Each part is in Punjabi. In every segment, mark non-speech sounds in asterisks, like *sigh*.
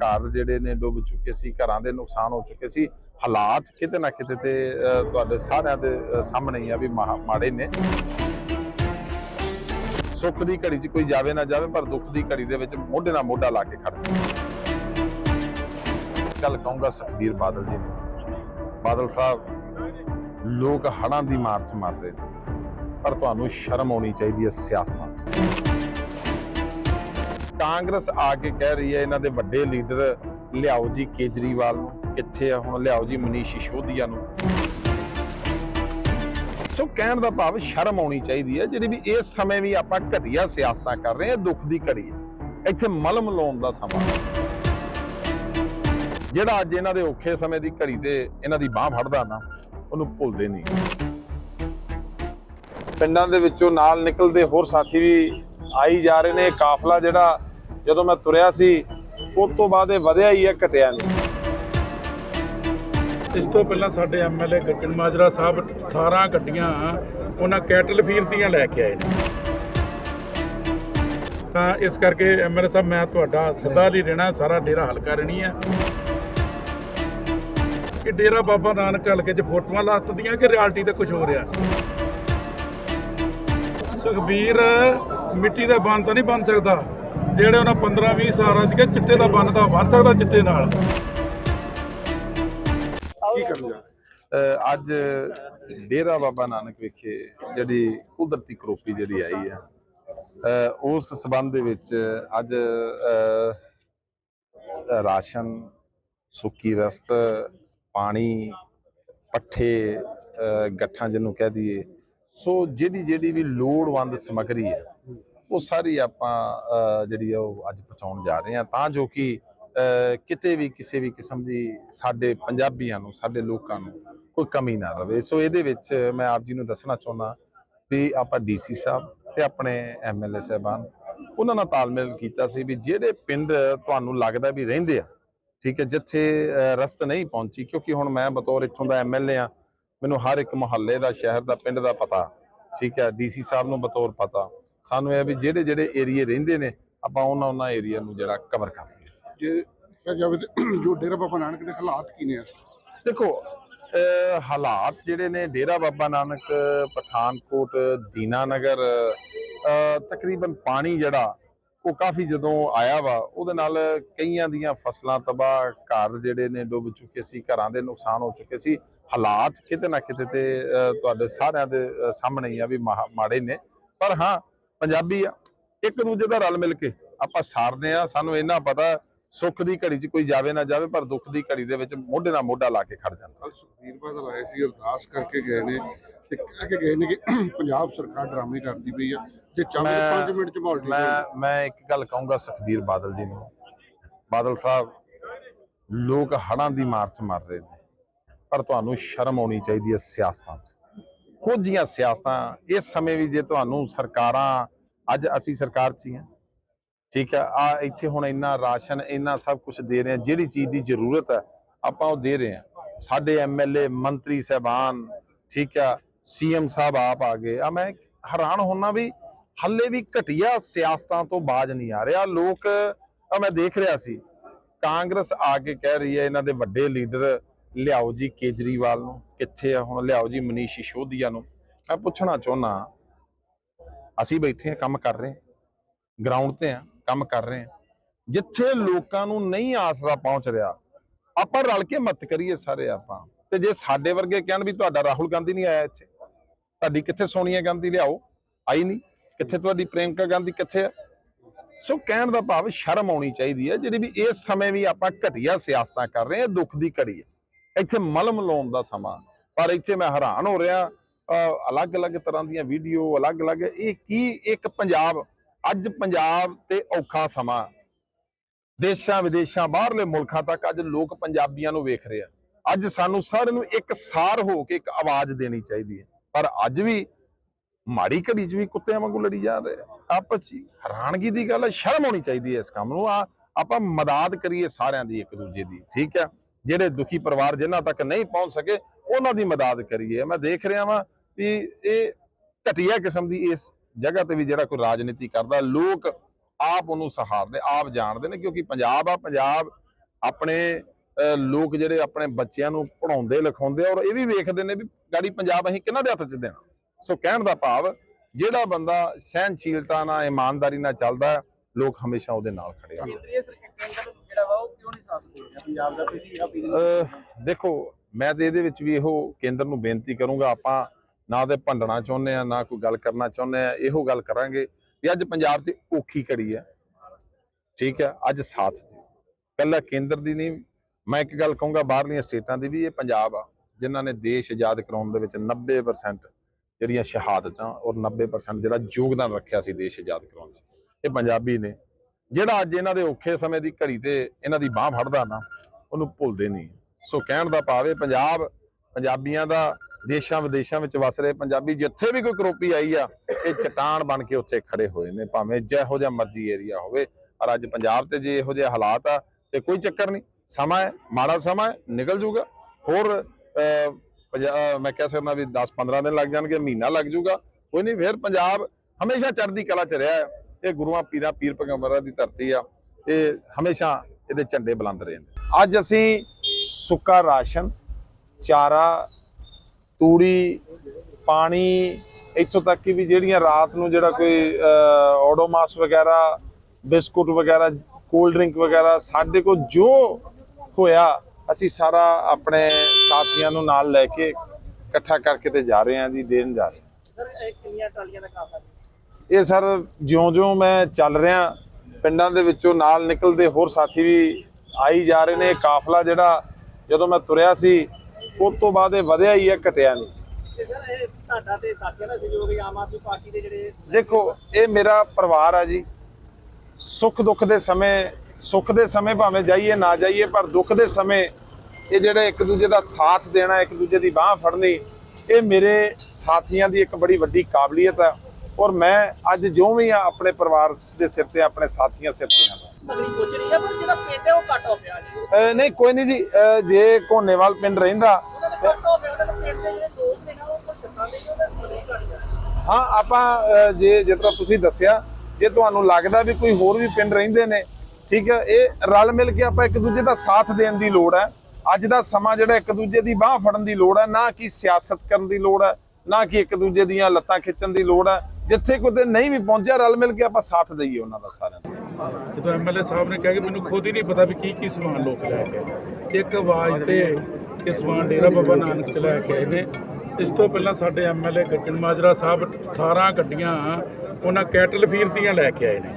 ਘਰ ਜਿਹੜੇ ਨੇ ਡੁੱਬ ਚੁੱਕੇ ਸੀ, ਘਰਾਂ ਦੇ ਨੁਕਸਾਨ ਹੋ ਚੁੱਕੇ ਸੀ, ਹਾਲਾਤ ਕਿਤੇ ਨਾ ਕਿਤੇ ਤੇ ਤੁਹਾਡੇ ਸਾਰਿਆਂ ਦੇ ਸਾਹਮਣੇ ਹੀ ਆ ਵੀ ਮਹਾ- ਮਾੜੇ ਨੇ। ਸੁੱਖ ਦੀ ਘੜੀ 'ਚ ਕੋਈ ਜਾਵੇ ਨਾ ਜਾਵੇ, ਪਰ ਦੁੱਖ ਦੀ ਘੜੀ ਦੇ ਵਿੱਚ ਮੋਢੇ ਨਾਲ ਮੋਢਾ ਲਾ ਕੇ ਖੜਦੇ ਗੱਲ ਕਹੂੰਗਾ ਸੁਖਬੀਰ ਬਾਦਲ ਜੀ ਨੂੰ। ਬਾਦਲ ਸਾਹਿਬ, ਲੋਕ ਹੜਾਂ ਦੀ ਮਾਰ 'ਚ ਮਰ ਰਹੇ ਨੇ, ਪਰ ਤੁਹਾਨੂੰ ਸ਼ਰਮ ਆਉਣੀ ਚਾਹੀਦੀ ਹੈ ਸਿਆਸਤਾਂ 'ਚ। ਕਾਂਗਰਸ ਆ ਕੇ ਕਹਿ ਰਹੀ ਹੈ, ਇਹਨਾਂ ਦੇ ਵੱਡੇ ਲੀਡਰ ਲਿਆਓ ਜੀ ਕੇਜਰੀਵਾਲ ਨੂੰ। ਕਿੱਥੇ ਆ? ਹੁਣ ਲਿਆਓ ਜੀ ਮਨੀਸ਼ ਸਿਸੋਦੀਆ ਨੂੰ। ਸੋ ਕਹਿਣ ਦਾ ਭਾਵ ਸ਼ਰਮ ਆਉਣੀ ਚਾਹੀਦੀ ਹੈ, ਜਿਹੜੀ ਵੀ ਇਸ ਸਮੇਂ ਵੀ ਆਪਾਂ ਘਟੀਆ ਸਿਆਸਤਾਂ ਕਰ ਰਹੇ ਹਾਂ, ਦੁੱਖ ਦੀ ਘੜੀ ਹੈ। ਇੱਥੇ ਮਲਮ ਲਾਉਣ ਦਾ ਸਮਾਂ ਜਿਹੜਾ ਅੱਜ ਇਹਨਾਂ ਦੇ ਔਖੇ ਸਮੇਂ ਦੀ ਘੜੀ ਤੇ ਇਹਨਾਂ ਦੀ ਬਾਹ ਫੜਦਾ ਨਾ, ਉਹਨੂੰ ਭੁੱਲਦੇ ਨਹੀਂ। ਪਿੰਡਾਂ ਦੇ ਵਿੱਚੋਂ ਨਾਲ ਨਿਕਲਦੇ ਹੋਰ ਸਾਥੀ ਵੀ ਆਈ ਜਾ ਰਹੇ ਨੇ। ਕਾਫਲਾ ਜਿਹੜਾ ਜਦੋਂ ਮੈਂ ਤੁਰਿਆ ਸੀ, ਉਸ ਤੋਂ ਬਾਅਦ ਇਹ ਵਧਿਆ ਹੀ ਹੈ, ਘਟਿਆ ਨਹੀਂ। ਇਸ ਤੋਂ ਪਹਿਲਾਂ ਸਾਡੇ ਐਮਐਲਏ ਗੱਜਣ ਮਾਜਰਾ ਸਾਹਿਬ 18 ਗੱਡੀਆਂ ਉਹਨਾਂ ਕੈਟਲ ਫੀਰ ਦੀਆਂ ਲੈ ਕੇ ਆਏ ਨੇ। ਤਾਂ ਇਸ ਕਰਕੇ ਐਮਐਲਏ ਸਾਹਿਬ, ਮੈਂ ਤੁਹਾਡਾ ਸੱਦਾ ਨਹੀਂ ਰਹਿਣਾ, ਸਾਰਾ ਡੇਰਾ ਹਲਕਾ ਰਹਿਣੀ ਹੈ। ਕਿ ਡੇਰਾ ਬਾਬਾ ਨਾਨਕ ਹਲਕੇ 'ਚ ਫੋਟੋਆਂ ਲੱਤਦੀਆਂ ਕਿ ਰਿਐਲਿਟੀ ਤੇ ਕੁਝ ਹੋ ਰਿਹਾ ਸੁਖਬੀਰ, ਮਿੱਟੀ ਦਾ ਬਣ ਤਾਂ ਨਹੀਂ ਬਣ ਸਕਦਾ? ਜਿਹੜੇ ਉਹਨਾਂ 15 20 ਸਾਲਾਂ 'ਚ ਕਿ ਚਿੱਟੇ ਦਾ ਬੰਨ ਬਣ ਸਕਦਾ ਚਿੱਟੇ ਨਾਲ। ਕੀ ਕਰਨ ਜਾ ਅੱਜ ਡੇਰਾ ਬਾਬਾ ਨਾਨਕ ਵਿਖੇ ਜਿਹੜੀ ਕੁਦਰਤੀ ਕਰੋਪੀ ਜਿਹੜੀ ਆਈ ਹੈ ਉਸ ਸਬੰਧ ਦੇ ਵਿੱਚ ਅੱਜ ਰਾਸ਼ਨ, ਸੁੱਕੀ ਰਸਤ, ਪਾਣੀ, ਪੱਠੇ ਗੱਠਾਂ ਜਿਹਨੂੰ ਕਹਿ ਦਈਏ, ਸੋ ਜਿਹੜੀ ਜਿਹੜੀ ਵੀ ਲੋੜਵੰਦ ਸਮੱਗਰੀ ਹੈ ਉਹ ਸਾਰੀ ਆਪਾਂ ਜਿਹੜੀ ਆ ਉਹ ਅੱਜ ਪਹੁੰਚਾਉਣ ਜਾ ਰਹੇ ਹਾਂ, ਤਾਂ ਜੋ ਕਿ ਕਿਤੇ ਵੀ ਕਿਸੇ ਵੀ ਕਿਸਮ ਦੀ ਸਾਡੇ ਪੰਜਾਬੀਆਂ ਨੂੰ, ਸਾਡੇ ਲੋਕਾਂ ਨੂੰ ਕੋਈ ਕਮੀ ਨਾ ਰਵੇ। ਸੋ ਇਹਦੇ ਵਿੱਚ ਮੈਂ ਆਪ ਜੀ ਨੂੰ ਦੱਸਣਾ ਚਾਹੁੰਦਾ ਵੀ ਆਪਾਂ ਡੀਸੀ ਸਾਹਿਬ ਤੇ ਆਪਣੇ ਐਮਐਲਏ ਸਾਹਿਬਾਨ, ਉਹਨਾਂ ਨਾਲ ਤਾਲਮੇਲ ਕੀਤਾ ਸੀ ਵੀ ਜਿਹੜੇ ਪਿੰਡ ਤੁਹਾਨੂੰ ਲੱਗਦਾ ਵੀ ਰਹਿੰਦੇ ਆ, ਠੀਕ ਹੈ, ਜਿੱਥੇ ਰਸਤ ਨਹੀਂ ਪਹੁੰਚੀ, ਕਿਉਂਕਿ ਹੁਣ ਮੈਂ ਬਤੌਰ ਇੱਥੋਂ ਦਾ ਐਮਐਲਏ ਆ ਮੈਨੂੰ ਹਰ ਇੱਕ ਮੁਹੱਲੇ ਦਾ, ਸ਼ਹਿਰ ਦਾ, ਪਿੰਡ ਦਾ ਪਤਾ, ਠੀਕ ਹੈ ਡੀਸੀ ਸਾਹਿਬ ਨੂੰ ਬਤੌਰ ਪਤਾ। ਸਾਨੂੰ ਇਹ ਵੀ ਜਿਹੜੇ ਜਿਹੜੇ ਏਰੀਏ ਰਹਿੰਦੇ ਨੇ ਆਪਾਂ ਉਹਨਾਂ ਉਹਨਾਂ ਏਰੀਆ ਨੂੰ ਜਿਹੜਾ ਕਵਰ ਕਰ ਲਈਏ। ਜੇ ਕਿਹਾ ਜਾਵੇ *clears throat* ਜੋ ਡੇਰਾ ਬਾਬਾ ਨਾਨਕ ਦੇ ਹਾਲਾਤ ਕੀ ਨੇ ਇਸ? ਦੇਖੋ ਹਾਲਾਤ ਜਿਹੜੇ ਨੇ ਡੇਰਾ ਬਾਬਾ ਨਾਨਕ ਪਠਾਨਕੋਟ ਦੀਨਾਨਗਰ ਅਹ ਤਕਰੀਬਨ ਪਾਣੀ ਜਿਹੜਾ ਉਹ ਕਾਫੀ ਜਦੋਂ ਆਇਆ ਵਾ ਉਹਦੇ ਨਾਲ ਕਈਆਂ ਦੀਆਂ ਫਸਲਾਂ ਤਬਾਹ ਘਰ ਜਿਹੜੇ ਨੇ ਡੁੱਬ ਚੁੱਕੇ ਸੀ ਘਰਾਂ ਦੇ ਨੁਕਸਾਨ ਹੋ ਚੁੱਕੇ ਸੀ। ਹਾਲਾਤ ਕਿਤੇ ਨਾ ਕਿਤੇ ਤੇ ਤੁਹਾਡੇ ਸਾਰਿਆਂ ਦੇ ਸਾਹਮਣੇ ਹੀ ਆ ਵੀ ਮਾੜੇ ਨੇ। ਪਰ ਹਾਂ ਪੰਜਾਬੀ ਆ ਇੱਕ ਦੂਜੇ ਦਾ ਰਲ ਮਿਲ ਕੇ ਆਪਾਂ ਸਾਰਦੇ ਆ ਸਾਨੂੰ ਇੰਨਾ ਪਤਾ ਸੁੱਖ ਦੀ ਘੜੀ 'ਚ ਕੋਈ ਜਾਵੇ ਨਾ ਜਾਵੇ ਪਰ ਦੁੱਖ ਦੀ ਘੜੀ ਦੇ ਵਿੱਚ ਮੋਢੇ ਨਾਲ ਮੋਢਾ ਲਾ ਕੇ ਖੜ ਜਾਂਦਾ। ਸੁਖਬੀਰ ਬਾਦਲ ਆਏ ਸੀ ਅਰਦਾਸ ਕਰਕੇ ਗਏ ਨੇ ਤੇ ਕਹਿ ਕੇ ਗਏ ਨੇ ਕਿ *clears throat* ਪੰਜਾਬ ਸਰਕਾਰ ਡਰਾਮੇ ਕਰਦੀ ਪਈ ਆ। ਜੇ ਚਾਹੇ ਮੈਂ- 5 ਮਿੰਟ ਚ ਮਾਹੌਲ ਮੈਂ ਮੈਂ ਇੱਕ ਗੱਲ ਕਹੂੰਗਾ ਸੁਖਬੀਰ ਬਾਦਲ ਜੀ ਨੂੰ। ਬਾਦਲ ਸਾਹਿਬ ਲੋਕ ਹੜਾਂ ਦੀ ਮਾਰ 'ਚ ਮਰ ਰਹੇ ਨੇ ਪਰ ਤੁਹਾਨੂੰ ਸ਼ਰਮ ਆਉਣੀ ਚਾਹੀਦੀ ਹੈ ਸਿਆਸਤਾਂ 'ਚ। ਕੁਝੀਆਂ ਸਿਆਸਤਾਂ, ਇਸ ਸਮੇਂ ਵੀ ਜੇ ਤੁਹਾਨੂੰ ਸਰਕਾਰਾਂ, ਅੱਜ ਅਸੀਂ ਸਰਕਾਰ 'ਚ ਹੀ ਹਾਂ। ਠੀਕ ਹੈ, ਆ ਇੱਥੇ ਹੁਣ ਇੰਨਾ ਰਾਸ਼ਨ, ਇੰਨਾ ਸਭ ਕੁਝ ਦੇ ਰਹੇ ਆ ਜਿਹੜੀ ਚੀਜ਼ ਦੀ ਜ਼ਰੂਰਤ ਹੈ, ਆਪਾਂ ਉਹ ਦੇ ਰਹੇ ਆ ਸਾਡੇ ਐਮਐਲਏ ਮੰਤਰੀ ਸਹਿਬਾਨ, ਠੀਕ ਆ ਸੀਐਮ ਸਾਹਿਬ ਆਪ ਆ ਗਏ। ਆ ਮੈਂ ਹੈਰਾਨ ਹੋਣਾ ਵੀ ਹੱਲੇ ਵੀ ਘਟੀਆ ਸਿਆਸਤਾਂ ਤੋਂ ਬਾਜ ਨਹੀਂ ਆ ਰਿਹਾ। ਲੋਕ, ਆ ਮੈਂ ਦੇਖ ਰਿਹਾ ਸੀ, ਕਾਂਗਰਸ ਆ ਕੇ ਕਹਿ ਰਹੀ ਹੈ, ਇਹਨਾਂ ਦੇ ਵੱਡੇ ਲੀਡਰ ਲਿਆਓ ਜੀ ਕੇਜਰੀਵਾਲ ਨੂੰ, ਕਿੱਥੇ ਆ ਹੁਣ? ਲਿਆਓ ਜੀ ਮਨੀਸ਼ ਸਿਸੋਦੀਆ ਨੂੰ। ਮੈਂ ਪੁੱਛਣਾ ਚਾਹੁੰਦਾ ਅਸੀਂ ਬੈਠੇ ਆ ਕੰਮ ਕਰ ਰਹੇ ਗਰਾਊਂਡ ਤੇ ਆ ਕੰਮ ਕਰ ਰਹੇ ਆ ਜਿੱਥੇ ਲੋਕਾਂ ਨੂੰ ਨਹੀਂ ਆਸਰਾ ਪਹੁੰਚ ਰਿਹਾ, ਆਪਾਂ ਰਲ ਕੇ ਮਤ ਕਰੀਏ ਸਾਰੇ ਆਪਾਂ। ਤੇ ਜੇ ਸਾਡੇ ਵਰਗੇ ਕਹਿਣ ਵੀ ਤੁਹਾਡਾ ਰਾਹੁਲ ਗਾਂਧੀ ਨਹੀਂ ਆਇਆ ਇੱਥੇ, ਤੁਹਾਡੀ ਕਿੱਥੇ ਸੋਨੀਆ ਗਾਂਧੀ ਲਿਆਓ? ਆਈ ਨਹੀਂ। ਕਿੱਥੇ ਤੁਹਾਡੀ ਪ੍ਰਿਯੰਕਾ ਗਾਂਧੀ ਕਿੱਥੇ ਆ? ਸੋ ਕਹਿਣ ਦਾ ਭਾਵ ਸ਼ਰਮ ਆਉਣੀ ਚਾਹੀਦੀ ਹੈ, ਜਿਹੜੀ ਵੀ ਇਸ ਸਮੇਂ ਵੀ ਆਪਾਂ ਘਟੀਆ ਸਿਆਸਤਾਂ ਕਰ ਰਹੇ ਹਾਂ, ਦੁੱਖ ਦੀ ਘੜੀ ਹੈ। ਇੱਥੇ ਮਲਮ ਲਾਉਣ ਦਾ ਸਮਾਂ। ਪਰ ਇੱਥੇ ਮੈਂ ਹੈਰਾਨ ਹੋ ਰਿਹਾ ਅਲੱਗ-ਅਲੱਗ ਤਰ੍ਹਾਂ ਦੀਆਂ ਵੀਡੀਓ ਅਲੱਗ-ਅਲੱਗ ਇਹ ਕੀ, ਇੱਕ ਪੰਜਾਬ, ਅੱਜ ਪੰਜਾਬ ਤੇ ਔਖਾ ਸਮਾਂ। ਦੇਸ਼ਾਂ ਵਿਦੇਸ਼ਾਂ ਬਾਹਰਲੇ ਮੁਲਕਾਂ ਤੱਕ ਅੱਜ ਲੋਕ ਪੰਜਾਬੀਆਂ ਨੂੰ ਵੇਖ ਰਹੇ ਆ। ਅੱਜ ਸਾਨੂੰ ਸਾਰਿਆਂ ਨੂੰ ਇੱਕ ਸਾਰ ਹੋ ਕੇ ਇੱਕ ਆਵਾਜ਼ ਦੇਣੀ ਚਾਹੀਦੀ ਹੈ। ਪਰ ਅੱਜ ਵੀ ਮਾੜੀ ਘੜੀ 'ਚ ਵੀ ਕੁੱਤਿਆਂ ਵਾਂਗੂ ਲੜੀ ਜਾ ਰਹੇ ਆ। ਆਪਸ 'ਚ ਹੈਰਾਨਗੀ ਦੀ ਗੱਲ ਹੈ, ਸ਼ਰਮ ਹੋਣੀ ਚਾਹੀਦੀ ਹੈ ਇਸ ਕੰਮ ਨੂੰ। ਆ, ਆਪਾਂ ਮਦਦ ਕਰੀਏ ਸਾਰਿਆਂ ਦੀ ਇੱਕ ਦੂਜੇ ਦੀ, ਠੀਕ ਹੈ? ਜਿਹੜੇ ਦੁਖੀ ਪਰਿਵਾਰ ਜਿਨ੍ਹਾਂ ਤੱਕ ਨਹੀਂ ਪਹੁੰਚ ਸਕੇ ਉਹਨਾਂ ਦੀ ਮਦਦ ਕਰੀਏ। ਮੈਂ ਦੇਖ ਰਿਹਾ ਵਾਂ ਵੀ ਇਹ ਘਟੀਆ ਕਿਸਮ ਦੀ ਇਸ ਜਗ੍ਹਾ ਤੇ ਵੀ ਜਿਹੜਾ ਕੋਈ ਰਾਜਨੀਤੀ ਕਰਦਾ ਲੋਕ ਆਪ ਉਹਨੂੰ ਸਹਾਰਦੇ ਆਪ ਜਾਣਦੇ ਨੇ ਕਿਉਂਕਿ ਪੰਜਾਬ ਆ ਪੰਜਾਬ ਆਪਣੇ ਅਹ, ਲੋਕ ਜਿਹੜੇ ਆਪਣੇ ਬੱਚਿਆਂ ਨੂੰ ਪੜਾਉਂਦੇ ਲਿਖਾਉਂਦੇ ਔਰ ਇਹ ਵੀ ਵੇਖਦੇ ਨੇ ਵੀ ਗਾੜੀ ਪੰਜਾਬ ਅਸੀਂ ਕਿਹਨਾਂ ਦੇ ਹੱਥ 'ਚ ਦੇਣਾ। ਸੋ ਕਹਿਣ ਦਾ ਭਾਵ ਜਿਹੜਾ ਬੰਦਾ ਸਹਿਨਸ਼ੀਲਤਾ ਨਾਲ ਇਮਾਨਦਾਰੀ ਨਾਲ ਚੱਲਦਾ ਲੋਕ ਹਮੇਸ਼ਾ ਉਹਦੇ ਨਾਲ ਖੜੇ ਆ। ਜਿਹੜਾ ਵਾ ਉਹ ਕਿਉਂ ਨਹੀਂ ਸਾਥ ਦੇ ਰਿਹਾ? ਪੰਜਾਬ ਦਾ ਤੁਸੀਂ ਅਪੀਲ ਅਹ ਦੇਖੋ ਮੈਂ ਤੇ ਇਹਦੇ ਵਿੱਚ ਵੀ ਇਹੋ ਕੇਂਦਰ ਨੂੰ ਬੇਨਤੀ ਕਰੂੰਗਾ ਆਪਾਂ ਨਾ ਤੇ ਭੰਡਣਾ ਚਾਹੁੰਦੇ ਆ ਨਾ ਕੋਈ ਗੱਲ ਕਰਨਾ ਚਾਹੁੰਦੇ ਆ ਇਹੋ ਗੱਲ ਕਰਾਂਗੇ ਵੀ ਅੱਜ ਪੰਜਾਬ ਤੇ ਔਖੀ ਘੜੀ ਹੈ। ਠੀਕ ਹੈ ਅੱਜ ਸਾਥ ਦਿਓ। ਕੱਲਾ ਕੇਂਦਰ ਦੀ ਨਹੀਂ ਮੈਂ ਇੱਕ ਗੱਲ ਕਹੂੰਗਾ ਬਾਹਰਲੀਆਂ ਸਟੇਟਾਂ ਦੀ ਵੀ ਇਹ ਪੰਜਾਬ ਆ ਜਿਨ੍ਹਾਂ ਨੇ ਦੇਸ਼ ਆਜ਼ਾਦ ਕਰਾਉਣ ਦੇ ਵਿੱਚ 90% ਜਿਹੜੀਆਂ ਸ਼ਹਾਦਤਾਂ ਔਰ 90% ਜਿਹੜਾ ਯੋਗਦਾਨ ਰੱਖਿਆ ਸੀ ਦੇਸ਼ ਆਜ਼ਾਦ ਕਰਾਉਣ 'ਚ ਇਹ ਪੰਜਾਬੀ ਨੇ। ਜਿਹੜਾ ਅੱਜ ਇਹਨਾਂ ਦੇ ਔਖੇ ਸਮੇਂ ਦੀ ਘੜੀ ਤੇ ਇਹਨਾਂ ਦੀ ਬਾਹ ਫੜਦਾ ਨਾ ਉਹਨੂੰ ਭੁੱਲਦੇ ਨਹੀਂ। ਸੋ ਕਹਿਣ ਦਾ ਭਾਵ ਇਹ ਪੰਜਾਬ ਪੰਜਾਬੀਆਂ ਦਾ ਦੇਸ਼ਾਂ ਵਿਦੇਸ਼ਾਂ ਵਿੱਚ ਵਸ ਰਹੇ ਪੰਜਾਬੀ ਜਿੱਥੇ ਵੀ ਕੋਈ ਕਰੋਪੀ ਆਈ ਆ ਇਹ ਚਟਾਨ ਬਣ ਕੇ ਉੱਥੇ ਖੜੇ ਹੋਏ ਨੇ ਭਾਵੇਂ ਜਿਹੋ ਜਿਹਾ ਮਰਜ਼ੀ ਏਰੀਆ ਹੋਵੇ ਪਰ ਅੱਜ ਪੰਜਾਬ ਤੇ ਜੇ ਇਹੋ ਜਿਹੇ ਹਾਲਾਤ ਆ ਤੇ ਕੋਈ ਚੱਕਰ ਨਹੀਂ। ਸਮਾਂ ਹੈ ਮਾੜਾ ਸਮਾਂ ਹੈ ਨਿਕਲ ਜੂਗਾ। ਹੋਰ ਅਹ, ਪੰਜਾ- ਮੈਂ ਕਹਿ ਸਕਦਾ ਵੀ 10-15 ਦਿਨ ਲੱਗ ਜਾਣਗੇ ਮਹੀਨਾ ਲੱਗ ਜੂਗਾ। ਕੋਈ ਨਹੀਂ ਫਿਰ ਪੰਜਾਬ ਹਮੇਸ਼ਾ ਚੜ੍ਹਦੀ ਕਲਾ ਚ ਰਿਹਾ ਹੈ। ਇਹ ਗੁਰੂਆਂ ਪੀਰਾਂ ਪੀਰ ਪੈਗੰਬਰਾਂ ਦੀ ਧਰਤੀ ਆ। ਇਹ ਹਮੇਸ਼ਾ ਇਹਦੇ ਝੰਡੇ ਬੁਲੰਦ ਰਹੇ ਨੇ ਅੱਜ ਅਸੀਂ ਸੁੱਕਾ ਰਾਸ਼ਨ, ਚਾਰਾ, ਤੂੜੀ, ਪਾਣੀ, ਇੱਥੋਂ ਤੱਕ ਕਿ ਵੀ ਜਿਹੜੀਆਂ ਰਾਤ ਨੂੰ ਜਿਹੜਾ ਕੋਈ ਓਡੋਮਾਸ ਵਗੈਰਾ, ਬਿਸਕੁਟ ਵਗੈਰਾ ਕੋਲਡ ਡਰਿੰਕ ਵਗੈਰਾ ਸਾਡੇ ਕੋਲ ਜੋ ਹੋਇਆ, ਅਸੀਂ ਸਾਰਾ ਆਪਣੇ ਸਾਥੀਆਂ ਨੂੰ ਨਾਲ ਲੈ ਕੇ ਇਕੱਠਾ ਕਰਕੇ ਤੇ ਜਾ ਰਹੇ ਹਾਂ ਜੀ, ਦੇਣ ਜਾ ਰਹੇ ਹਾਂ। ਸਰ ਕਿੰਨੀਆਂ ਟਰਾਲੀਆਂ ਦਾ ਕੰਮ ਇਹ ਸਰ ਜਿਉਂ-ਜਿਉਂ ਮੈਂ ਚੱਲ ਰਿਹਾ ਪਿੰਡਾਂ ਦੇ ਵਿੱਚੋਂ ਨਾਲ ਨਿਕਲਦੇ ਹੋਰ ਸਾਥੀ ਵੀ ਆਈ ਜਾ ਰਹੇ ਨੇ। ਕਾਫਲਾ ਜਿਹੜਾ ਜਦੋਂ ਮੈਂ ਤੁਰਿਆ ਸੀ ਉਸ ਤੋਂ ਬਾਅਦ ਇਹ ਵਧਿਆ ਹੀ ਹੈ ਘਟਿਆ ਨਹੀਂ। ਤੇ ਸਰ ਇਹ ਤੁਹਾਡਾ ਤੇ ਸਾਥੀਆਂ ਦਾ ਸਹਿਯੋਗ ਹੈ ਆਮ ਆਦਮੀ ਪਾਰਟੀ ਦੇ ਜਿਹੜੇ ਦੇਖੋ ਇਹ ਮੇਰਾ ਪਰਿਵਾਰ ਆ ਜੀ। ਸੁੱਖ ਦੁੱਖ ਦੇ ਸਮੇਂ ਸੁੱਖ ਦੇ ਸਮੇਂ ਭਾਵੇਂ ਜਾਈਏ ਨਾ ਜਾਈਏ ਪਰ ਦੁੱਖ ਦੇ ਸਮੇਂ ਇਹ ਜਿਹੜੇ ਇੱਕ ਦੂਜੇ ਦਾ ਸਾਥ ਦੇਣਾ ਇੱਕ ਦੂਜੇ ਦੀ ਬਾਹ ਫੜਨੀ ਇਹ ਮੇਰੇ ਸਾਥੀਆਂ ਦੀ ਇੱਕ ਬੜੀ ਵੱਡੀ ਕਾਬਲੀਅਤ ਹੈ ਔਰ ਮੈਂ ਅੱਜ ਜੋ ਵੀ ਆ ਆਪਣੇ ਪਰਿਵਾਰ ਦੇ ਸਿਰ ਤੇ ਆਪਣੇ ਸਾਥੀਆਂ ਸਿਰ ਤੇ ਅਹ ਨਹੀਂ ਕੋਈ ਨਹੀਂ ਜੀ ਜੇ ਕੋਨੇਵਾਲ ਪਿੰਡ ਰਹਿੰਦਾ ਹੋ ਆਪਾਂ ਜੇ ਤਰ੍ਹਾਂ ਤੁਸੀਂ ਦੱਸਿਆ ਜੇ ਤੁਹਾਨੂੰ ਲੱਗਦਾ ਵੀ ਕੋਈ ਹੋਰ ਵੀ ਪਿੰਡ ਰਹਿੰਦੇ ਨੇ ਠੀਕ ਹੈ ਇਹ ਰਲ ਮਿਲ ਕੇ ਆਪਾਂ ਇੱਕ ਦੂਜੇ ਦਾ ਸਾਥ ਦੇਣ ਦੀ ਲੋੜ ਹੈ। ਅੱਜ ਦਾ ਸਮਾਂ ਜਿਹੜਾ ਇੱਕ ਦੂਜੇ ਦੀ ਬਾਹ ਫੜਨ ਦੀ ਲੋੜ ਹੈ ਨਾ ਕਿ ਸਿਆਸਤ ਕਰਨ ਦੀ ਲੋੜ ਹੈ ਨਾ ਕਿ ਇੱਕ ਦੂਜੇ ਦੀਆਂ ਲੱਤਾਂ ਖਿੱਚਣ ਦੀ ਲੋੜ ਹੈ। ਜਿੱਥੇ ਕਿਤੇ ਨਹੀਂ ਵੀ ਪਹੁੰਚਿਆ, ਰਲ ਮਿਲ ਕੇ ਆਪਾਂ ਸਾਥ ਦਈਏ ਉਹਨਾਂ ਦਾ ਸਾਰਿਆਂ ਦਾ। ਜਦੋਂ ਐਮਐਲਏ ਸਾਹਿਬ ਨੇ ਕਿਹਾ ਕਿ ਮੈਨੂੰ ਖੁਦ ਹੀ ਨਹੀਂ ਪਤਾ ਵੀ ਕੀ ਕੀ ਸਮਾਨ ਲੋਕ ਲੈ ਕੇ ਆਏ। ਇੱਕ ਆਵਾਜ਼ ਤੇ ਇਹ ਸਮਾਨ ਡੇਰਾ ਬਾਬਾ ਨਾਨਕ ਚ ਲੈ ਕੇ ਆਏ ਨੇ। ਇਸ ਤੋਂ ਪਹਿਲਾਂ ਸਾਡੇ ਐਮਐਲਏ ਗੱਜਣ ਮਾਜਰਾ ਸਾਹਿਬ 18 ਗੱਡੀਆਂ ਉਹਨਾਂ ਕੈਟਲ ਫੀਲਡ ਦੀਆਂ ਲੈ ਕੇ ਆਏ ਨੇ,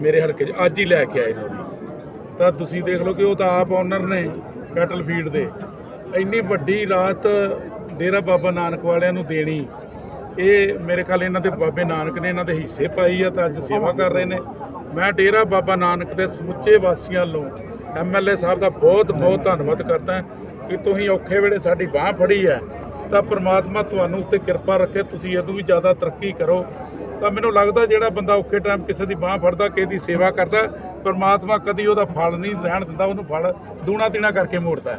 ਮੇਰੇ ਹਲਕੇ 'ਚ, ਅੱਜ ਹੀ ਲੈ ਕੇ ਆਏ ਨੇ ਉਹ ਤਾਂ ਤੁਸੀਂ ਦੇਖ ਲਓ ਕਿ ਉਹ ਤਾਂ ਆਪ ਓਨਰ ਨੇ ਕੈਟਲ ਫੀਲਡ ਦੇ। ਇੰਨੀ ਵੱਡੀ ਰਾਤ ਡੇਰਾ ਬਾਬਾ ਨਾਨਕ ਵਾਲਿਆਂ ਨੂੰ ਦੇਣੀ ਇਹ ਮੇਰੇ ਖਿਆਲ ਇਹਨਾਂ ਦੇ ਬਾਬੇ ਨਾਨਕ ਨੇ ਇਹਨਾਂ ਦੇ ਹਿੱਸੇ ਪਾਈ ਆ ਤਾਂ ਅੱਜ ਸੇਵਾ ਕਰ ਰਹੇ ਨੇ। ਮੈਂ ਡੇਰਾ ਬਾਬਾ ਨਾਨਕ ਦੇ ਸਮੁੱਚੇ ਵਾਸੀਆਂ ਵੱਲੋਂ ਐਮਐਲਏ ਸਾਹਿਬ ਦਾ ਬਹੁਤ ਬਹੁਤ ਧੰਨਵਾਦ ਕਰਦਾ ਕਿ ਤੁਸੀਂ ਔਖੇ ਵੇਲੇ ਸਾਡੀ ਬਾਹ ਫੜੀ ਹੈ। ਤਾਂ ਪ੍ਰਮਾਤਮਾ ਤੁਹਾਨੂੰ ਉੱਤੇ ਕਿਰਪਾ ਰੱਖੇ, ਤੁਸੀਂ ਇਹਦੋਂ ਵੀ ਜ਼ਿਆਦਾ ਤਰੱਕੀ ਕਰੋ। ਤਾਂ ਮੈਨੂੰ ਲੱਗਦਾ ਜਿਹੜਾ ਬੰਦਾ ਔਖੇ ਟਾਈਮ ਕਿਸੇ ਦੀ ਬਾਹ ਫੜਦਾ, ਕਿਸੇ ਦੀ ਸੇਵਾ ਕਰਦਾ, ਪਰਮਾਤਮਾ ਕਦੀ ਉਹਦਾ ਫਲ ਨਹੀਂ ਲੈਣ ਦਿੰਦਾ, ਉਹਨੂੰ ਫਲ ਦੂਣਾ ਤੀਣਾ ਕਰਕੇ ਮੋੜਦਾ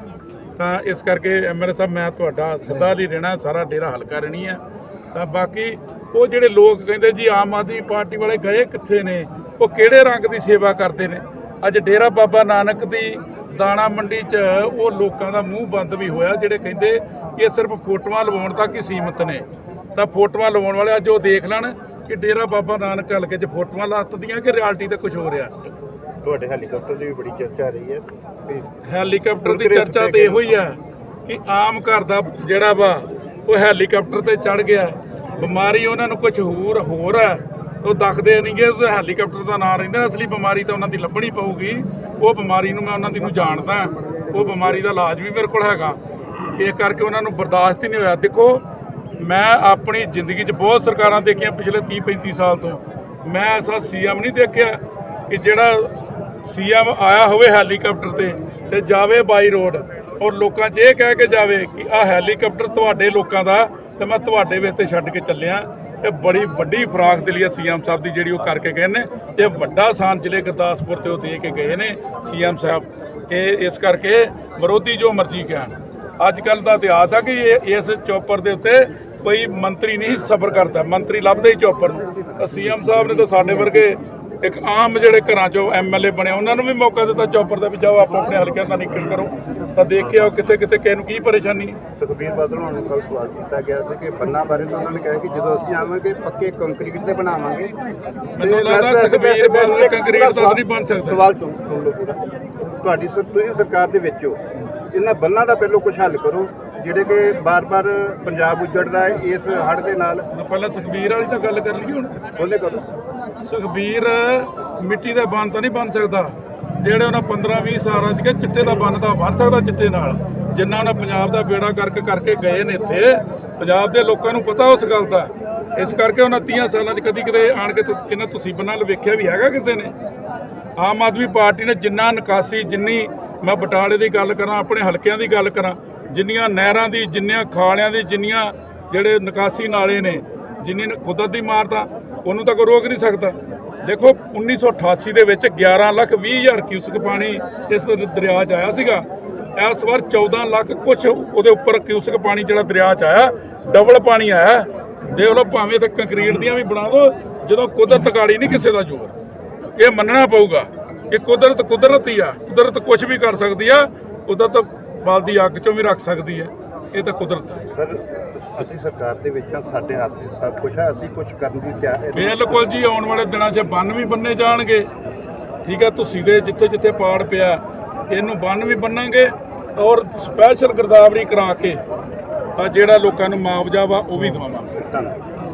ਤਾਂ ਇਸ ਕਰਕੇ ਐਮਐਲਏ ਸਾਹਿਬ, ਮੈਂ ਤੁਹਾਡਾ ਸਦਾ ਲਈ ਰਹਿਣਾ, ਸਾਰਾ ਡੇਰਾ ਹਲਕਾ ਰਹਿਣੀ ਹੈ। ਤਾਂ ਬਾਕੀ ਉਹ ਜਿਹੜੇ ਲੋਕ ਕਹਿੰਦੇ ਜੀ ਆਮ ਆਦਮੀ ਪਾਰਟੀ ਵਾਲੇ ਗਏ ਕਿੱਥੇ ਨੇ ਉਹ ਕਿਹੜੇ ਰੰਗ ਦੀ ਸੇਵਾ ਕਰਦੇ ਨੇ? ਅੱਜ ਡੇਰਾ ਬਾਬਾ ਨਾਨਕ ਦੀ ਦਾਣਾ ਮੰਡੀ 'ਚ ਉਹ ਲੋਕਾਂ ਦਾ ਮੂੰਹ ਬੰਦ ਵੀ ਹੋਇਆ ਜਿਹੜੇ ਕਹਿੰਦੇ ਕਿ ਇਹ ਸਿਰਫ ਫੋਟੋਆਂ ਲਵਾਉਣ ਤੱਕ ਹੀ ਸੀਮਤ ਨੇ। ਤਾਂ ਫੋਟੋਆਂ ਲਵਾਉਣ ਵਾਲੇ ਅੱਜ ਉਹ ਦੇਖ ਲੈਣ ਕਿ ਡੇਰਾ ਬਾਬਾ ਨਾਨਕ ਹਲਕੇ 'ਚ ਫੋਟੋਆਂ ਲੱਤਦੀਆਂ ਕਿ ਰਿਐਲਿਟੀ ਤੇ ਕੁਝ ਹੋ ਰਿਹਾ। ਤੁਹਾਡੇ ਹੈਲੀਕਾਪਟਰ ਦੀ ਵੀ ਬੜੀ ਚਰਚਾ ਆ ਰਹੀ ਹੈ। ਹੈਲੀਕਾਪਟਰ ਦੀ ਚਰਚਾ ਤੇ ਇਹੋ ਹੀ ਆ ਕਿ ਆਮ ਘਰ ਦਾ ਜਿਹੜਾ ਵਾ ਉਹ ਹੈਲੀਕਾਪਟਰ ਤੇ ਚੜ ਗਿਆ। ਬਿਮਾਰੀ ਉਹਨਾਂ ਨੂੰ ਕੁਝ ਹੋਰ ਹੋਰ ਹੈ। ਉਹ ਦੱਖਦੇ ਨਹੀਂਗੇ ਉਹ ਹੈਲੀਕਾਪਟਰ ਦਾ ਨਾਂ ਰਹਿੰਦਾ। ਅਸਲੀ ਬਿਮਾਰੀ ਤਾਂ ਉਹਨਾਂ ਦੀ ਲੱਭਣੀ ਪਊਗੀ। ਉਹ ਬਿਮਾਰੀ ਨੂੰ ਮੈਂ ਉਹਨਾਂ ਦੀ ਨੂੰ ਜਾਣਦਾ ਉਹ ਬਿਮਾਰੀ ਦਾ ਇਲਾਜ ਵੀ ਮੇਰੇ ਕੋਲ ਹੈਗਾ। ਇਹ ਕਰਕੇ ਉਹਨਾਂ ਨੂੰ ਬਰਦਾਸ਼ਤ ਹੀ ਨਹੀਂ ਹੋਇਆ। ਦੇਖੋ, ਮੈਂ ਆਪਣੀ ਜ਼ਿੰਦਗੀ 'ਚ ਬਹੁਤ ਸਰਕਾਰਾਂ ਦੇਖੀਆਂ ਪਿਛਲੇ 30 35 ਸਾਲ ਤੋਂ। ਮੈਂ ਐਸਾ ਸੀਐਮ ਨਹੀਂ ਦੇਖਿਆ ਕਿ ਜਿਹੜਾ ਸੀਐਮ ਆਇਆ ਹੋਵੇ ਹੈਲੀਕਾਪਟਰ ਤੇ ਤੇ ਜਾਵੇ ਬਾਈ ਰੋਡ। ਔਰ ਲੋਕਾਂ 'ਚ ਇਹ ਕਹਿ ਕੇ ਜਾਵੇ ਕਿ ਆ ਹੈਲੀਕਾਪਟਰ ਤੁਹਾਡੇ ਲੋਕਾਂ ਦਾ ਤੇ ਮੈਂ ਤੁਹਾਡੇ ਵਿੱਚ ਤੇ ਛੱਡ ਕੇ ਚੱਲਿਆ। ਇਹ ਬੜੀ ਵੱਡੀ ਫਰਾਖ ਦੇ ਲਈ ਸੀਐਮ ਸਾਹਿਬ ਦੀ ਜਿਹੜੀ ਉਹ ਕਰਕੇ ਗਏ ਨੇ। ਇਹ ਵੱਡਾ ਸਾਨ ਜ਼ਿਲ੍ਹੇ ਗੁਰਦਾਸਪੁਰ ਤੇ ਉਹ ਦੇ ਕੇ ਗਏ ਨੇ ਸੀਐਮ ਸਾਹਿਬ। ਕਿ ਇਸ ਕਰਕੇ ਵਿਰੋਧੀ ਜੋ ਮਰਜ਼ੀ ਕਹਿਣ। ਅੱਜ ਕੱਲ ਦਾ ਇਤਿਹਾਸ ਆ ਕਿ ਇਹ ਇਸ ਚੌਪਰ ਦੇ ਉੱਤੇ ਕੋਈ ਮੰਤਰੀ ਨਹੀਂ ਸਫ਼ਰ ਕਰਦਾ। ਮੰਤਰੀ ਲੱਭਦੇ ਹੀ ਚੌਪਰ ਨੂੰ। ਸੀਐਮ ਸਾਹਿਬ ਨੇ ਤਾਂ ਸਾਡੇ ਵਰਗੇ ਇੱਕ ਆਮ ਜਿਹੜੇ ਘਰਾਂ ਚੋਂ ਐਮਐਲਏ ਬਣੇ, ਉਹਨਾਂ ਨੂੰ ਵੀ ਮੌਕਾ ਦਿੱਤਾ ਚੌਪਰ ਦਾ ਵੀ ਜਾਓ ਆਪੋ ਆਪਣੇ ਹਲਕਿਆਂ ਦਾ ਨਿਕਲ ਕਰੋ। ਤਾਂ ਦੇਖ ਕੇ ਆਓ ਕਿੱਥੇ ਕਿੱਥੇ ਕਿਸੇ ਨੂੰ ਕੀ ਪਰੇਸ਼ਾਨੀ ਹੈ। ਸੁਖਬੀਰ ਬਾਦਲ ਹੋਣਾ ਨੂੰ ਕੱਲ ਸਵਾਲ ਕੀਤਾ ਗਿਆ ਸੀ ਕਿ ਬੰਨਾ ਬਾਰੇ ਤਾਂ ਉਹਨਾਂ ਨੇ ਕਿਹਾ ਕਿ ਜਦੋਂ ਅਸੀਂ ਆਵਾਂਗੇ ਪੱਕੇ ਕੰਕਰੀਟ ਤੇ ਬਣਾਵਾਂਗੇ। ਮੈਨੂੰ ਲੱਗਦਾ ਸੁਖਬੀਰ ਬਾਦਲ ਕੰਕਰੀਟ ਦਾ ਤਾਂ ਨਹੀਂ ਬਣ ਸਕਦਾ। ਸਵਾਲ ਸੁਣ ਲਓ ਪੂਰਾ। ਤੁਹਾਡੀ ਸਰਕਾਰ ਦੇ ਵਿੱਚ ਹੋ। ਇਹਨਾਂ ਬੰਨਾਂ ਦਾ ਪਹਿਲੋਂ ਕੁਝ ਹੱਲ ਕਰੋ ਜਿਹੜੇ ਕਿ ਬਾਰ-ਬਾਰ ਪੰਜਾਬ ਉਜੜਦਾ ਹੈ ਇਸ ਹੜ੍ਹ ਦੇ ਨਾਲ। ਪਹਿਲਾਂ ਸੁਖਬੀਰ ਵਾਲੀ ਤਾਂ ਗੱਲ ਕਰ ਲਈਏ ਹੁਣ। ਉਹਨੇ ਕਰੋ। ਸੁਖਬੀਰ ਮਿੱਟੀ ਦਾ ਬੰਨ ਤਾਂ ਨਹੀਂ ਬਣ ਸਕਦਾ। ਜਿਹੜੇ ਉਹਨਾਂ 15 20 ਸਾਲਾਂ ਚ ਕਿ ਚਿੱਟੇ ਦਾ ਬੰਨ ਤਾਂ ਸਕਦਾ ਚਿੱਟੇ ਨਾਲ। ਜਿੰਨਾ ਉਹਨਾਂ ਪੰਜਾਬ ਦਾ ਬੇੜਾ ਕਰਕੇ ਕਰਕੇ ਗਏ ਨੇ ਇੱਥੇ, ਪੰਜਾਬ ਦੇ ਲੋਕਾਂ ਨੂੰ ਪਤਾ ਉਸ ਗੱਲ ਦਾ। ਇਸ ਕਰਕੇ ਉਹਨਾਂ 30 ਸਾਲਾਂ ਚ ਕਦੀ ਕਿਤੇ ਆਣ ਕੇ ਤੁ- ਇਹਨਾਂ ਤੁਸੀਂ ਬੰਨਾਂ ਵੇਖਿਆ ਵੀ ਹੈਗਾ ਕਿਸੇ ਨੇ? ਆਮ ਆਦਮੀ ਪਾਰਟੀ ਨੇ ਜਿੰਨਾ ਨਿਕਾਸੀ, ਜਿੰਨੀ ਮੈਂ ਬਟਾਲੇ ਦੀ ਗੱਲ ਕਰਾਂ, ਆਪਣੇ ਹਲਕਿਆਂ ਦੀ ਗੱਲ ਕਰਾਂ, ਜਿੰਨੀਆਂ ਨਹਿਰਾਂ ਦੀ, ਜਿੰਨੀਆਂ ਖਾਲਿਆਂ ਦੀ, ਜਿੰਨੀਆਂ ਜਿਹੜੇ ਨਿਕਾਸੀ ਨਾਲੇ ਨੇ, ਜਿੰਨੀ ਕੁਦਰਤ ਦੀ ਮਾਰ ਤਾਂ ਉਹਨੂੰ ਤਾਂ ਕੋਈ ਰੋਕ ਨਹੀਂ ਸਕਦਾ। ਦੇਖੋ 1988 ਦੇ ਵਿੱਚ 11 ਲੱਖ 20 ਹਜ਼ਾਰ ਕਿਊਸਕ ਪਾਣੀ ਇਸ ਦਰਿਆ 'ਚ ਆਇਆ ਸੀਗਾ। ਇਸ ਵਾਰ 14 ਲੱਖ ਕੁਛ ਉਹਦੇ ਉੱਪਰ ਕਿਊਸਕ ਪਾਣੀ ਜਿਹੜਾ ਦਰਿਆ 'ਚ ਆਇਆ, ਡਬਲ ਪਾਣੀ ਆਇਆ। ਦੇਖ ਲਓ, ਭਾਵੇਂ ਤਾਂ ਕੰਕਰੀਟ ਦੀਆਂ ਵੀ ਬਣਾ ਦਿਓ ਜਦੋਂ ਕੁਦਰਤ ਕਾੜੀ ਨਹੀਂ ਕਿਸੇ ਦਾ ਜ਼ੋਰ। ਇਹ ਮੰਨਣਾ ਪਊਗਾ ਕਿ ਕੁਦਰਤ ਕੁਦਰਤ ਹੀ ਆ, ਕੁਦਰਤ ਕੁਝ ਵੀ ਕਰ ਸਕਦੀ ਆ, ਕੁਦਰਤ ਬਲਦੀ ਅੱਗ ਚੋਂ ਵੀ ਰੱਖ ਸਕਦੀ ਹੈ। ਇਹ ਤਾਂ ਕੁਦਰਤ ਹੈ। ਸਰ ਅਸੀਂ ਸਰਕਾਰ ਦੇ ਵਿੱਚ ਹਾਂ ਸਾਡੇ ਹੱਥ 'ਚ ਸਭ ਕੁਝ ਹੈ ਅਸੀਂ ਕੁਝ ਕਰਨ ਦੀ ਤਿਆਰ ਬਿਲਕੁਲ ਜੀ ਆਉਣ ਵਾਲੇ ਦਿਨਾਂ 'ਚ ਬੰਨ ਵੀ ਬੰਨੇ ਜਾਣਗੇ। ਠੀਕ ਹੈ ਤੁਸੀਂ ਦੇ ਜਿੱਥੇ ਜਿੱਥੇ ਪਾੜ ਪਿਆ ਇਹਨੂੰ ਬੰਨ ਵੀ ਬੰਨਾਂਗੇ ਔਰ ਸਪੈਸ਼ਲ ਗਰਦਾਵਰੀ ਕਰਾ ਕੇ ਤਾਂ ਜਿਹੜਾ ਲੋਕਾਂ ਨੂੰ ਮੁਆਵਜ਼ਾ ਵਾ ਉਹ ਵੀ ਦਵਾਵਾਂਗੇ। ਧੰਨਵਾਦ।